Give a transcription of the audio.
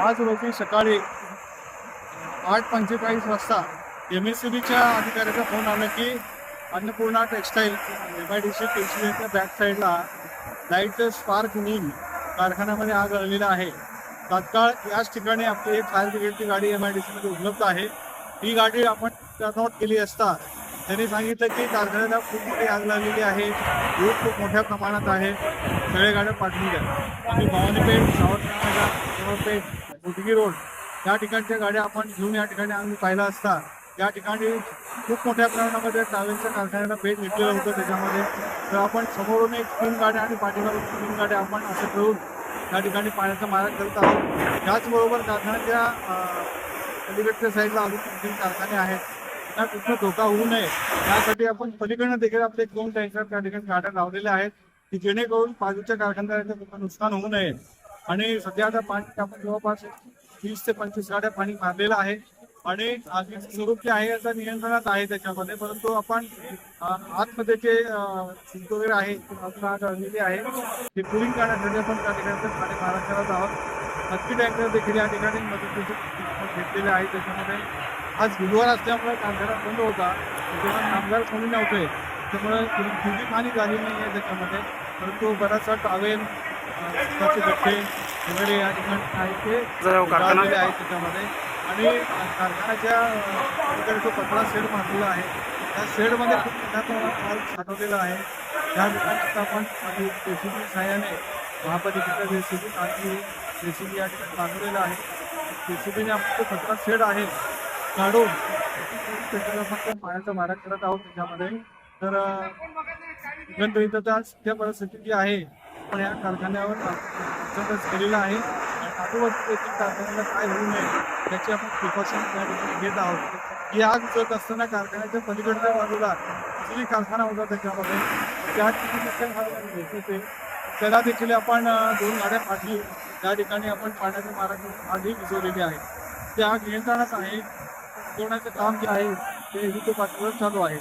आज रोजी सकाळी आठ पंचेचाळीस वाजता एम एस सी बीच्या अधिकाऱ्याचा फोन आला की Annapurna textile M I D C टेक्स्टाईलच्या back साईडला लाईटचं स्पार्क होऊन कारखान्यामध्ये आग लागलेला आहे. तात्काळ याच ठिकाणी आपली एक फायर ब्रिगेडची गाडी एम आय डी सीमध्ये उपलब्ध आहे. ही गाडी आपण नोट केली असता त्यांनी सांगितलं की कारखान्याला खूप मोठी आग लागलेली आहे. धूर खूप मोठ्या प्रमाणात आहे. सगळ्या गाड्या पाठवून द्या. आणि भवानीपेठ सावरपेठ पेठ रोड. या ठिकाणच्या गाड्या आपण घेऊन या ठिकाणी आम्ही पाहिला असता या ठिकाणी खूप मोठ्या प्रमाणामध्ये ट्रॅव्हल्सच्या कारखान्याला भेट घेतलेलं होतं त्याच्यामध्ये. तर आपण समोरून एक तीन गाड्या आणि पाठीमागून तीन गाड्या आपण असं करून या ठिकाणी पाण्याचा मारा करत आहोत. त्याचबरोबर कारखान्याच्या पलीकडच्या अलीकडच्या साईडला अजून तीन कारखाने आहेत. त्यांना कुठलं धोका होऊ नये यासाठी आपण पलीकडनं देखील आपले एक दोन टँकर त्या ठिकाणी गाड्या लावलेल्या आहेत की जेणेकरून बाजूच्या कारखानदारांचं नुकसान होऊ नये. आणि सध्या आता पाणी आपण जवळपास वीस ते पंचवीस गाड्या पाणी मारलेलं आहे. आणि आगीचं स्वरूप जे आहे याचा नियंत्रणात आहे त्याच्यामध्ये परंतु आपण आतमध्ये जे अं, वगैरे आहे ती आहे ते कुलिंग करण्यासाठी आपण त्या ठिकाणी पाणी मारा करत आहोत. नक्की टँकर देखील या ठिकाणी मदतीचे घेतलेले आहे. त्याच्यामध्ये आज गुरुवार असल्यामुळे कामगार बंद होता. त्याच्यामुळे कामगार कोणी नव्हते. त्यामुळे तुझी हानी झाली नाही आहे त्याच्यामध्ये. परंतु बराचसा टावेल स्वतःचे गठ्ठे वगैरे या ठिकाणी आहे ते. जाळलेले आहेत त्याच्यामध्ये. आणि कारखान्याच्या तिकडे जो कचरा शेड बांधलेला आहे त्या शेडमध्ये खूप मोठ्या प्रमाणात माल साठवलेला आहे. त्या ठिकाणी आपण आधी जेसीबी सहाय्याने महापालिकेच्या जेसीबी आणि जेसीबी या ठिकाणी बांधलेला आहे. जेसीबीने आपण जो कचरा शेड आहे काढून त्याच्यावर आपण त्या पाण्याचा मारा करत आहोत त्याच्यामध्ये. तर एकंदरीत सध्या परिस्थिती जी आहे आपण या कारखान्यावर लक्षातच केलेलं आहे. आणि कारखान्याला काय होऊ नये त्याची आपण प्रिकॉशन त्या घेत आहोत. ही आग जत असताना कारखान्याच्या पलीकडच्या बाजूला अजूनही कारखाना होता त्याच्यामध्ये त्या ठिकाणी देखील होते त्याला देखील आपण दोन गाड्या पाठली. त्या ठिकाणी आपण पाण्याची मारा आधी विजवलेली आहे. त्या आग नियंत्रणात आहे. विझवण्याचं काम जे आहे ते युद्ध पातळीवर चालू आहे.